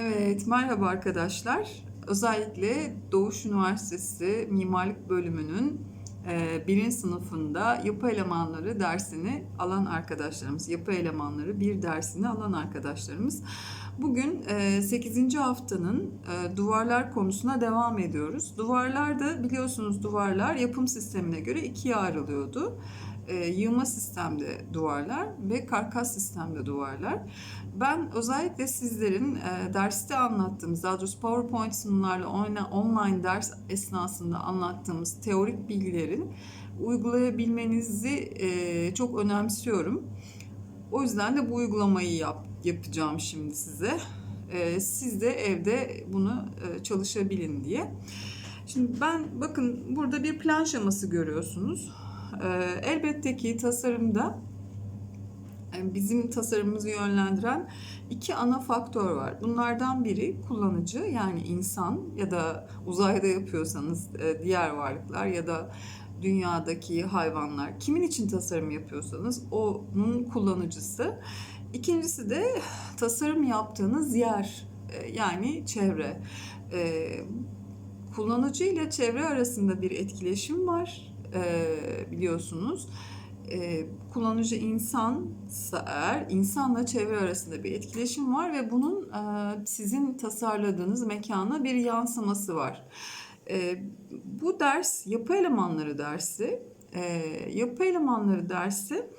Evet, merhaba arkadaşlar. Özellikle Doğuş Üniversitesi Mimarlık Bölümünün e, birinci sınıfında yapı elemanları dersini alan arkadaşlarımız, yapı elemanları bir dersini alan arkadaşlarımız. Bugün e, 8. haftanın e, duvarlar konusuna devam ediyoruz. Duvarlarda biliyorsunuz duvarlar yapım sistemine göre ikiye ayrılıyordu. E, yığma sistemde duvarlar ve karkas sistemde duvarlar. Ben özellikle sizlerin e, derste anlattığımız, daha doğrusu PowerPoint sunumlarla online ders esnasında anlattığımız teorik bilgilerin uygulayabilmenizi e, çok önemsiyorum. O yüzden de bu uygulamayı yap, yapacağım şimdi size. E, siz de evde bunu e, çalışabilin diye. Şimdi ben bakın burada bir plan şeması görüyorsunuz. E, elbette ki tasarımda e, bizim tasarımımızı yönlendiren iki ana faktör var. Bunlardan biri kullanıcı yani insan ya da uzayda yapıyorsanız e, diğer varlıklar ya da dünyadaki hayvanlar. Kimin için tasarım yapıyorsanız onun kullanıcısı. İkincisi de tasarım yaptığınız yer e, yani çevre. Kullanıcı ile çevre arasında bir etkileşim var e, biliyorsunuz e, kullanıcı insansa eğer insanla çevre arasında bir etkileşim var ve bunun e, sizin tasarladığınız mekana bir yansıması var. E, bu ders yapı elemanları dersi. E, yapı elemanları dersi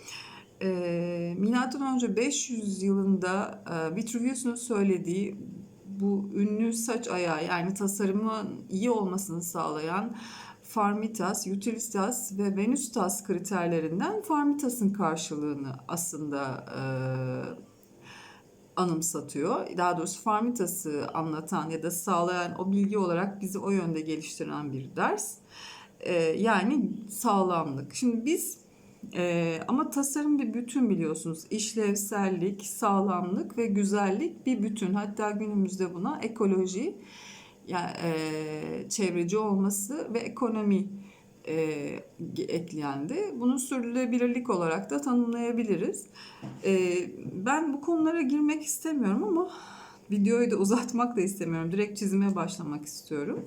e, milattan önce 500 yılında e, Vitruvius'un söylediği bu ünlü saç ayağı yani tasarımın iyi olmasını sağlayan Farmitas, Utilitas ve Venustas kriterlerinden Farmitas'ın karşılığını aslında e, anımsatıyor. Daha doğrusu Farmitas'ı anlatan ya da sağlayan o bilgi olarak bizi o yönde geliştiren bir ders. E, yani sağlamlık. Şimdi biz e, ama tasarım bir bütün biliyorsunuz. İşlevsellik, sağlamlık ve güzellik bir bütün. Hatta günümüzde buna ekoloji yani e, çevreci olması ve ekonomi e, eklendi. Bunu sürdürülebilirlik olarak da tanımlayabiliriz. E, ben bu konulara girmek istemiyorum ama videoyu da uzatmak da istemiyorum. Direkt çizime başlamak istiyorum.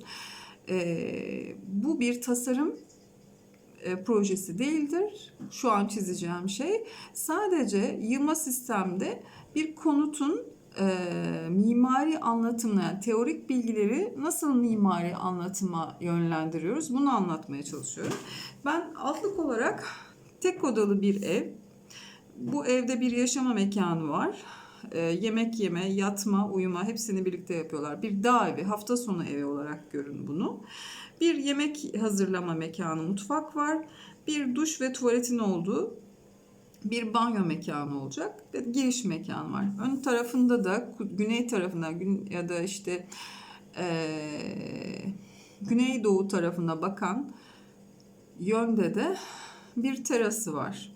E, bu bir tasarım e, projesi değildir. Şu an çizeceğim şey sadece yığma sistemde bir konutun e, mimari anlatımına, yani teorik bilgileri nasıl mimari anlatıma yönlendiriyoruz bunu anlatmaya çalışıyorum. Ben altlık olarak tek odalı bir ev. Bu evde bir yaşama mekanı var. E, yemek yeme, yatma, uyuma hepsini birlikte yapıyorlar. Bir dağ evi, hafta sonu evi olarak görün bunu. Bir yemek hazırlama mekanı, mutfak var. Bir duş ve tuvaletin olduğu bir banyo mekanı olacak giriş mekanı var. Ön tarafında da güney tarafında gün ya da işte e, güneydoğu tarafına bakan yönde de bir terası var.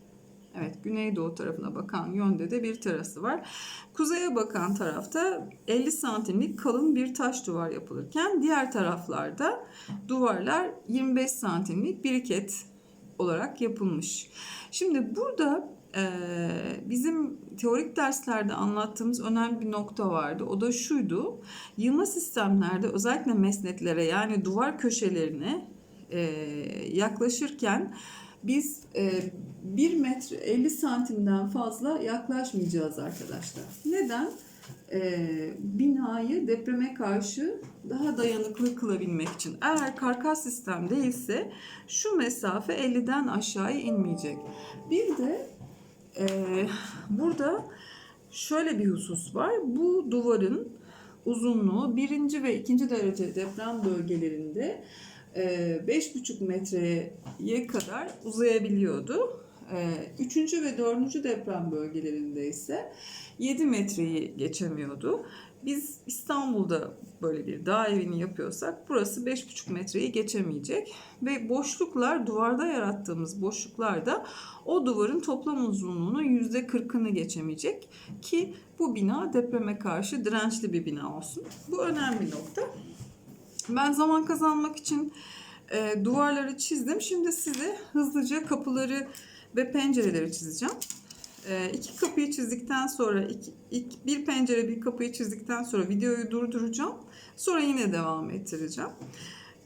Evet, güneydoğu tarafına bakan yönde de bir terası var. Kuzeye bakan tarafta 50 santimlik kalın bir taş duvar yapılırken diğer taraflarda duvarlar 25 santimlik biriket olarak yapılmış. Şimdi burada bizim teorik derslerde anlattığımız önemli bir nokta vardı. O da şuydu. Yığma sistemlerde özellikle mesnetlere yani duvar köşelerine e, yaklaşırken biz e, 1 metre 50 santimden fazla yaklaşmayacağız arkadaşlar. Neden? E, binayı depreme karşı daha dayanıklı kılabilmek için. Eğer karkas sistem değilse şu mesafe 50'den aşağıya inmeyecek. Bir de e, burada şöyle bir husus var. Bu duvarın uzunluğu birinci ve ikinci derece deprem bölgelerinde 5,5 metreye kadar uzayabiliyordu. Üçüncü ve dördüncü deprem bölgelerinde ise 7 metreyi geçemiyordu. Biz İstanbul'da böyle bir dağ evini yapıyorsak burası 5,5 metreyi geçemeyecek. Ve boşluklar duvarda yarattığımız boşluklarda o duvarın toplam uzunluğunun %40'ını geçemeyecek. Ki bu bina depreme karşı dirençli bir bina olsun. Bu önemli nokta. Ben zaman kazanmak için e, duvarları çizdim. Şimdi size hızlıca kapıları ve pencereleri çizeceğim. e, iki kapıyı çizdikten sonra iki, iki- bir pencere bir kapıyı çizdikten sonra videoyu durduracağım. Sonra yine devam ettireceğim.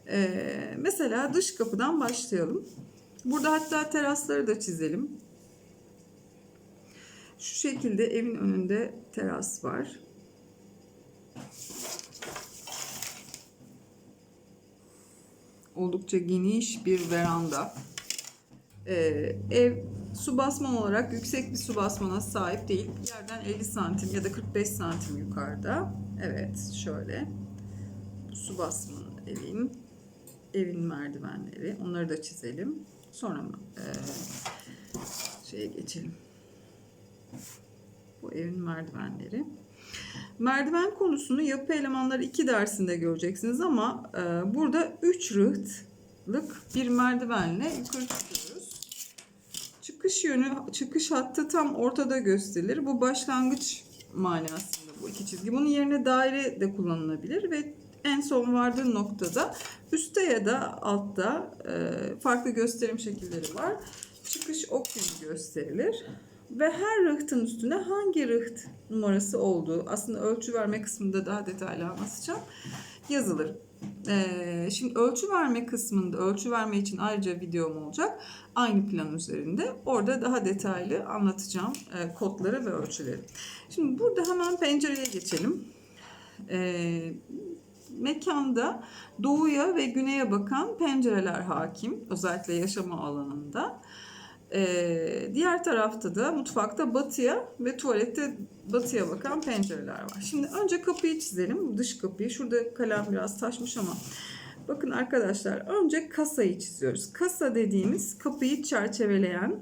E, mesela dış kapıdan başlayalım. Burada hatta terasları da çizelim. Şu şekilde evin önünde teras var. Oldukça geniş bir veranda. Ee, ev su basman olarak yüksek bir su basmana sahip değil. Yerden 50 santim ya da 45 santim yukarıda. Evet şöyle. Su basmanı evin. Evin merdivenleri. Onları da çizelim. Sonra? Ee, şeye geçelim. Bu evin merdivenleri. Merdiven konusunu yapı elemanları 2 dersinde göreceksiniz ama e, burada 3 rıhtlık bir merdivenle yukarı çıkıyoruz. Çıkış yönü, çıkış hattı tam ortada gösterilir. Bu başlangıç manasında bu iki çizgi. Bunun yerine daire de kullanılabilir ve en son vardığı noktada üstte ya da altta e, farklı gösterim şekilleri var. Çıkış ok gibi gösterilir. Ve her rıhtın üstüne hangi rıht numarası olduğu aslında ölçü verme kısmında daha detaylı anlatacağım yazılır. Ee, şimdi ölçü verme kısmında ölçü verme için ayrıca videom olacak. Aynı plan üzerinde. Orada daha detaylı anlatacağım e, kodları ve ölçüleri. Şimdi burada hemen pencereye geçelim. Ee, mekanda doğuya ve güneye bakan pencereler hakim. Özellikle yaşama alanında. Ee, diğer tarafta da mutfakta batıya ve tuvalette batıya bakan pencereler var. Şimdi önce kapıyı çizelim. Dış kapıyı. Şurada kalem biraz taşmış ama bakın arkadaşlar önce kasayı çiziyoruz. Kasa dediğimiz kapıyı çerçeveleyen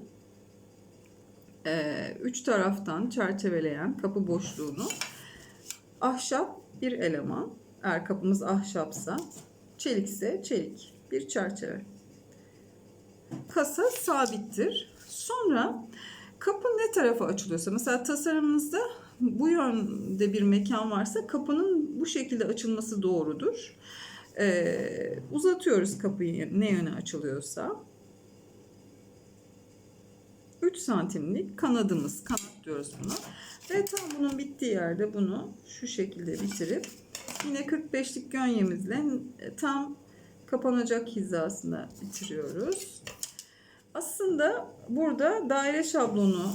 e, üç taraftan çerçeveleyen kapı boşluğunu ahşap bir eleman. Eğer kapımız ahşapsa çelikse çelik bir çerçeve kasa sabittir. Sonra kapı ne tarafa açılıyorsa mesela tasarımımızda bu yönde bir mekan varsa kapının bu şekilde açılması doğrudur. Ee, uzatıyoruz kapıyı ne yöne açılıyorsa. 3 santimlik kanadımız, kanat diyoruz buna. Ve tam bunun bittiği yerde bunu şu şekilde bitirip yine 45'lik gönyemizle tam kapanacak hizasına bitiriyoruz. Aslında burada daire şablonu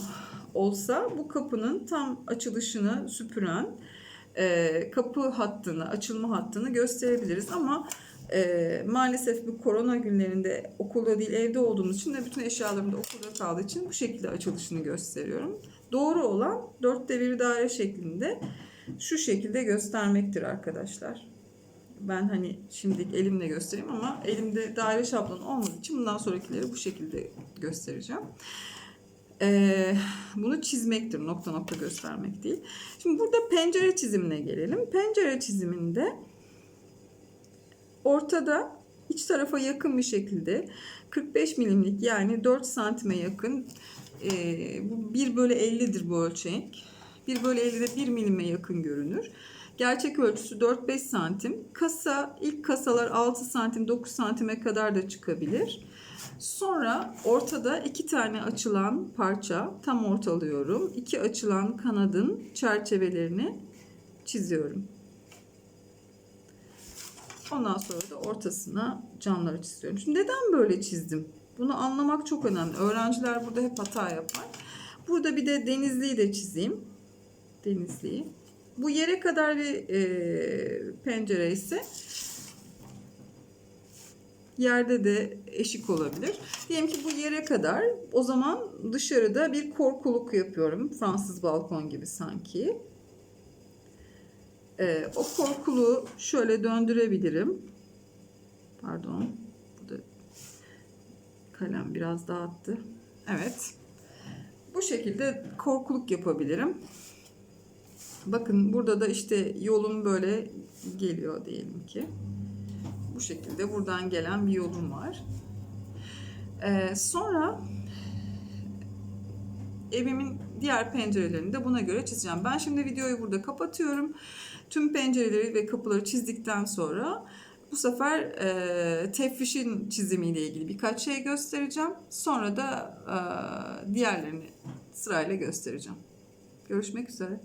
olsa bu kapının tam açılışını süpüren e, kapı hattını, açılma hattını gösterebiliriz. Ama e, maalesef bu korona günlerinde okulda değil evde olduğumuz için de bütün eşyalarım da okulda kaldığı için bu şekilde açılışını gösteriyorum. Doğru olan dörtte bir daire şeklinde şu şekilde göstermektir arkadaşlar ben hani şimdilik elimle göstereyim ama elimde daire şablonu olmadığı için bundan sonrakileri bu şekilde göstereceğim. Ee, bunu çizmektir, nokta nokta göstermek değil. Şimdi burada pencere çizimine gelelim. Pencere çiziminde ortada iç tarafa yakın bir şekilde 45 milimlik yani 4 santime yakın e, bu 1 bölü 50'dir bu ölçek. 1 bölü 50'de 1 milime yakın görünür. Gerçek ölçüsü 4-5 santim. Kasa ilk kasalar 6 santim 9 santime kadar da çıkabilir. Sonra ortada iki tane açılan parça tam ortalıyorum. İki açılan kanadın çerçevelerini çiziyorum. Ondan sonra da ortasına camları çiziyorum. Şimdi neden böyle çizdim? Bunu anlamak çok önemli. Öğrenciler burada hep hata yapar. Burada bir de denizliği de çizeyim. Denizliği. Bu yere kadar bir e, pencere ise yerde de eşik olabilir. Diyelim ki bu yere kadar o zaman dışarıda bir korkuluk yapıyorum. Fransız balkon gibi sanki. E, o korkuluğu şöyle döndürebilirim. Pardon. Burada kalem biraz dağıttı. Evet. Bu şekilde korkuluk yapabilirim. Bakın burada da işte yolum böyle geliyor diyelim ki. Bu şekilde buradan gelen bir yolum var. Ee, sonra evimin diğer pencerelerini de buna göre çizeceğim. Ben şimdi videoyu burada kapatıyorum. Tüm pencereleri ve kapıları çizdikten sonra bu sefer e, tefrişin çizimiyle ilgili birkaç şey göstereceğim. Sonra da e, diğerlerini sırayla göstereceğim. Görüşmek üzere.